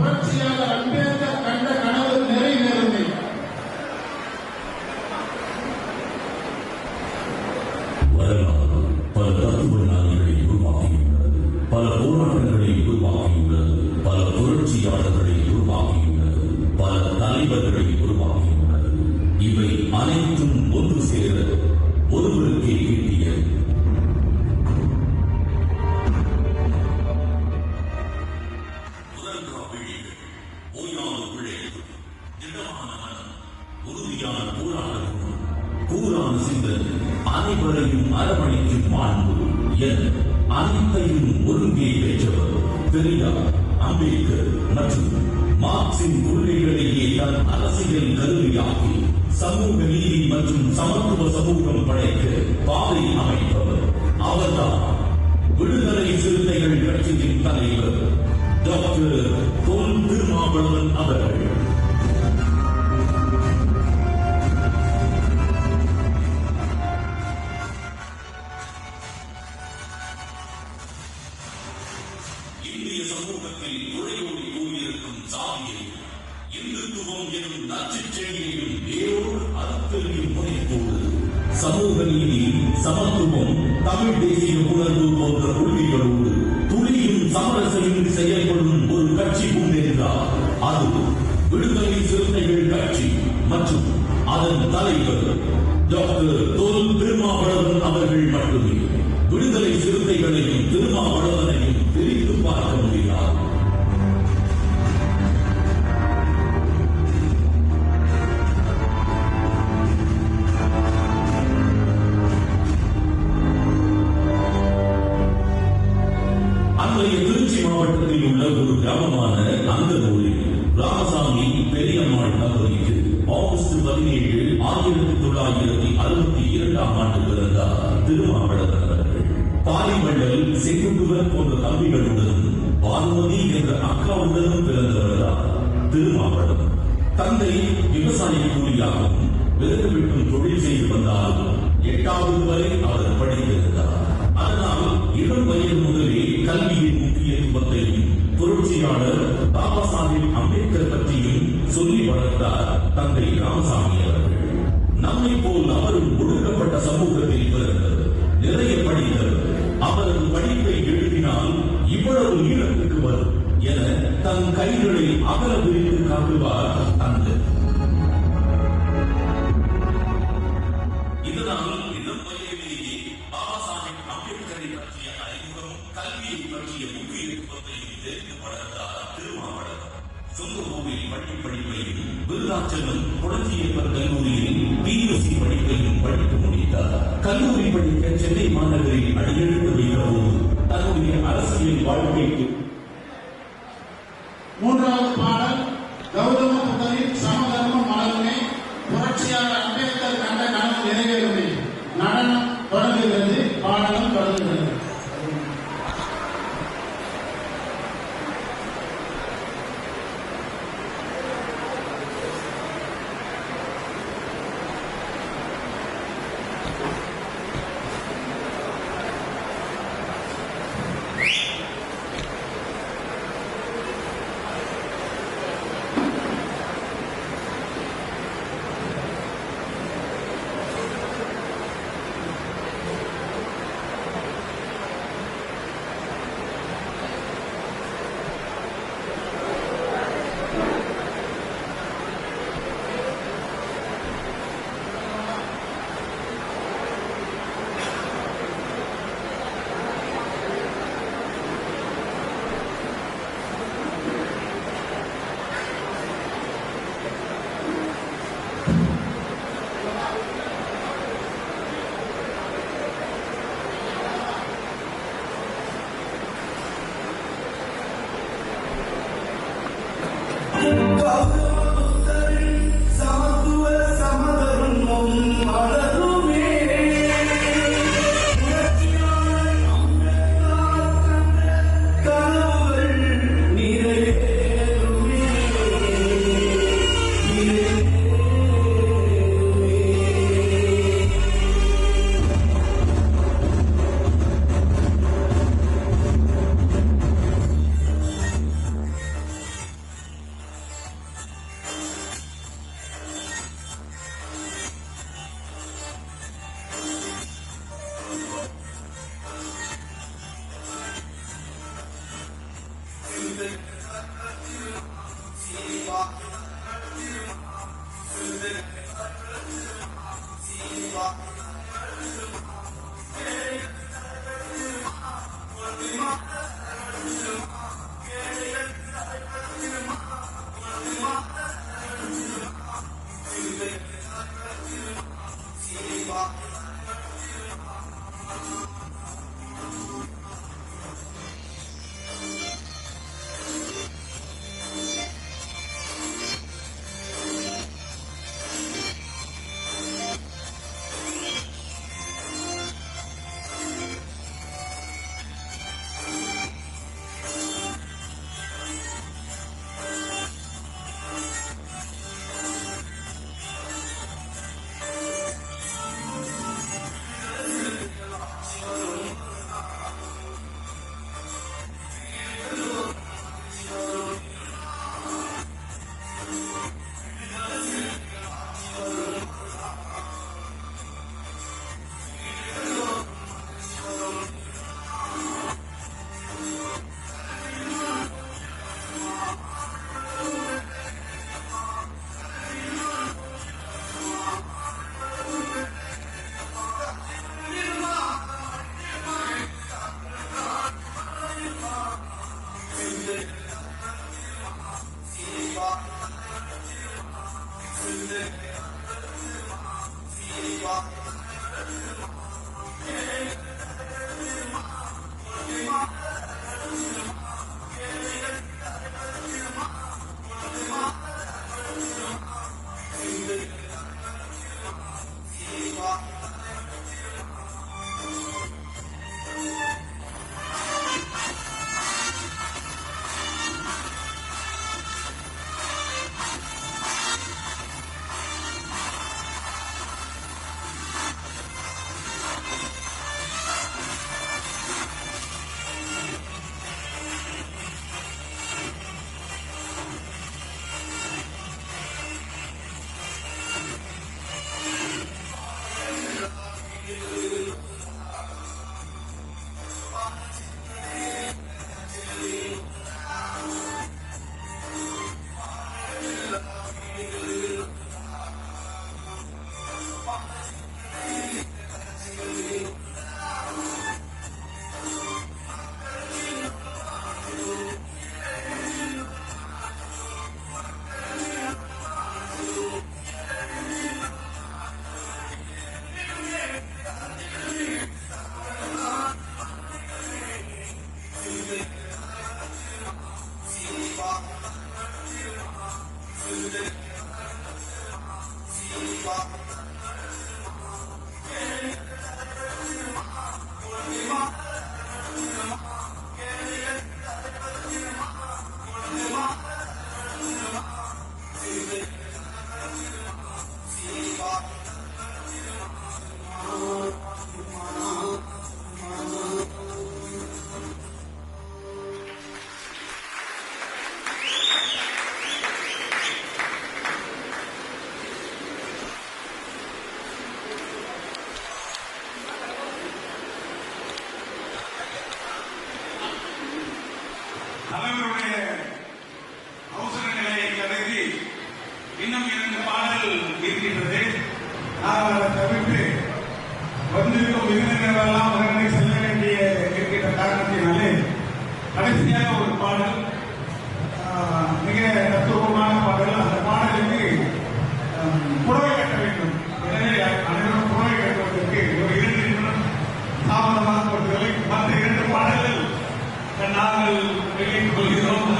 ఎవరు చేయాలంటే பெரியா அம்பேத்கர் மற்றும் மார்க்சின் கொள்கைகளையே தன் அரசியல் கருவியாக்கி சமூக நீதி மற்றும் சமத்துவ சமூகம் படைக்க பாதை அமைப்பவர் அவர்தான் விடுதலை சிறுத்தைகள் கட்சியின் தலைவர். டாக்டர் தொல் திருமாவளவன் அவர்கள். இருந்து செயல்படும் ஒரு கட்சி உண்டென்றால் அது விடுதலை சிறுத்தைகள் கட்சி மற்றும் அதன் தலைவர் டாக்டர் தாலிமண்டல் செங்குட்டுவர் போன்ற தம்பிகளுடனும் பானுமதி என்ற அக்காவுடனும் பிறந்தவர்களா திருமாவளவன் தந்தை விவசாய கூலியாகவும் விறகு வெட்டும் தொழில் செய்து வந்தாலும் எட்டாவது வரை அவர் படித்திருந்தார். அதனால் இளம் வயது முதலே கல்வியின் முக்கியத்துவத்தையும் புரட்சியாளர் பாபா சாஹிப் அம்பேத்கர் பற்றியும் சொல்லி வளர்த்தார் தந்தை ராமசாமி அவர்கள். நம்மை போல் அவரும் ஒடுக்கப்பட்ட சமூகத்தில் கைகளில் அகல விரித்து காட்டுவார்.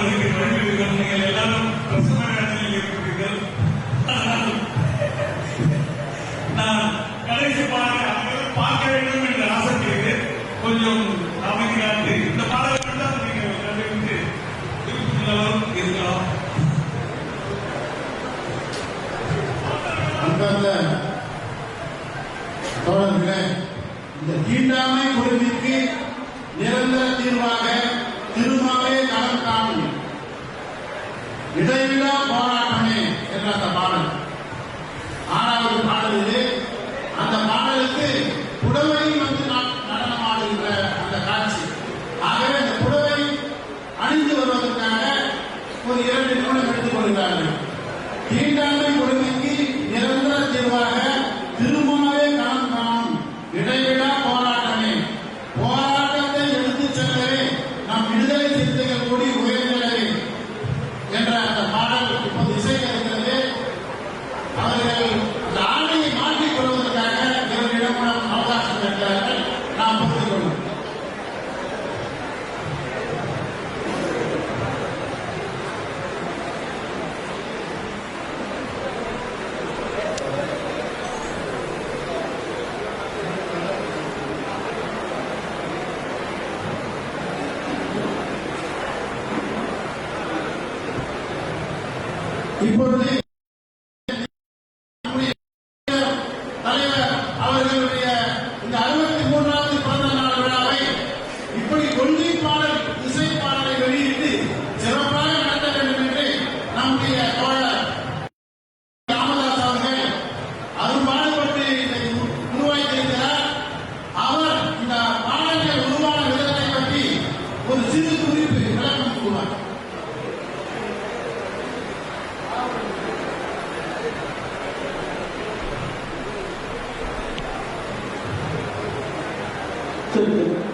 ಆತ್ಮಹತ್ಯೆ ಕಡಿಮೆ ಎಲ್ಲರೂ ಪ್ರಸನ್ನ Kimberly. 对不对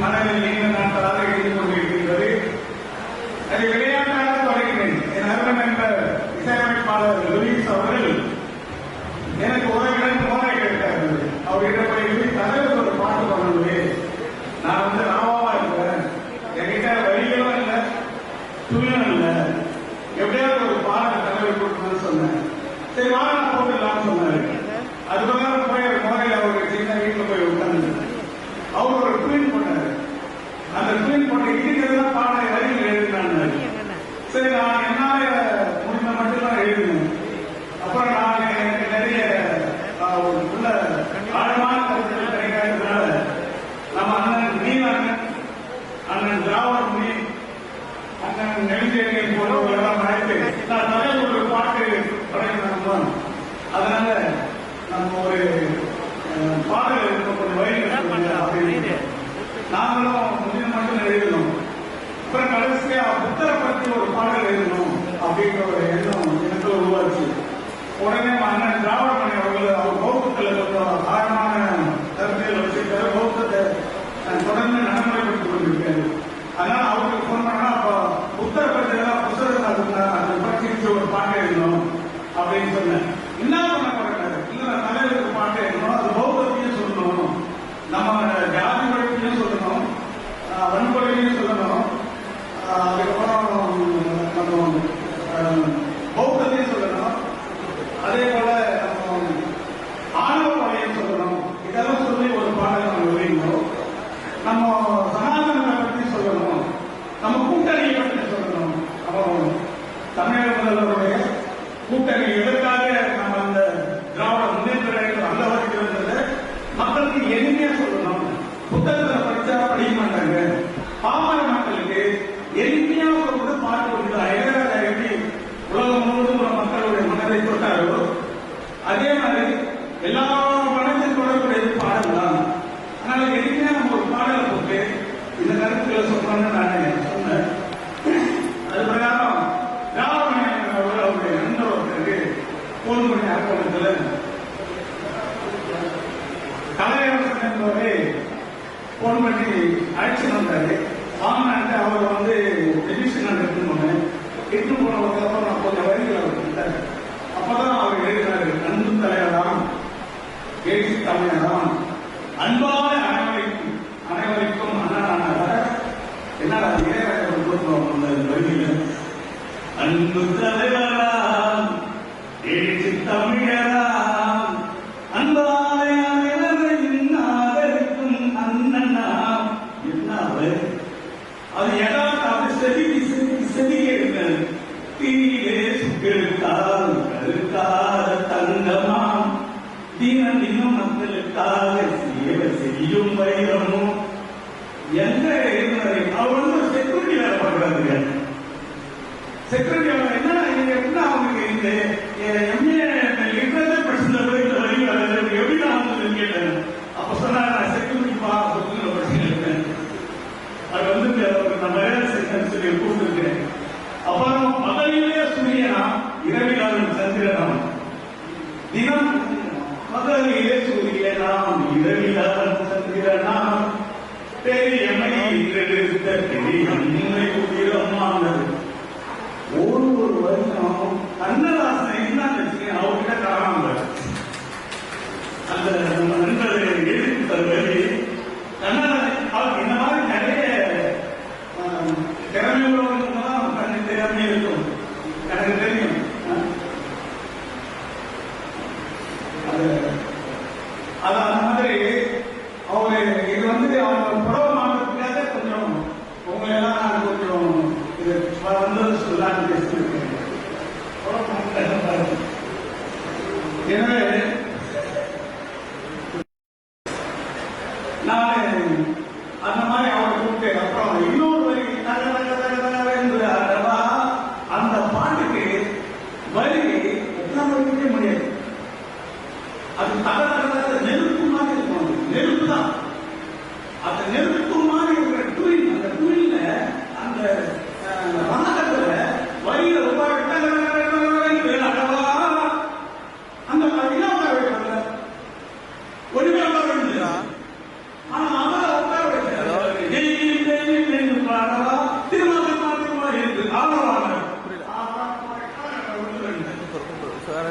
மனதில் நீண்ட நாட்களாக எழுதி கொண்டிருக்கின்றது. அதிலே we've எல்லா பணத்தின் தொடர்புடைய பாடல் தான் ஆனால் எதுவுமே நம்ம ஒரு பாடலை போட்டு இந்த கருத்துக்களை சொல்றோம்னு நான் சொன்னேன்? அது பிரகாரம் ராமன் அவருடைய நண்பர் ஒருத்தருக்கு போன் பண்ணி ஆக்கத்தில் கலையரசன் என்பவரை போன் பண்ணி அழைச்சு வந்தாரு. வாங்கினாட்டு அவர் வந்து டெலிவிஷன் எடுத்து போனேன். எட்டு போனதுக்கு அப்புறம் நான் கொஞ்சம் வரிகளை அவர் அப்பதான் அவர் எழுதினாரு நண்பு தலைவரான் ஏழு தமிழகம். அன்பான அனைவருக்கும் அனைவருக்கும் அண்ணனானவர் என்ன இளையராஜன் அன்பு தலைவர் நான் ஒன்று சொல்லாது பேசியிருக்கேன் எனவே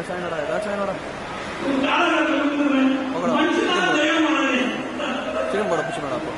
ராசாயனடா ராசாயனடா திரும்ப பிடிச்சனடா அப்போ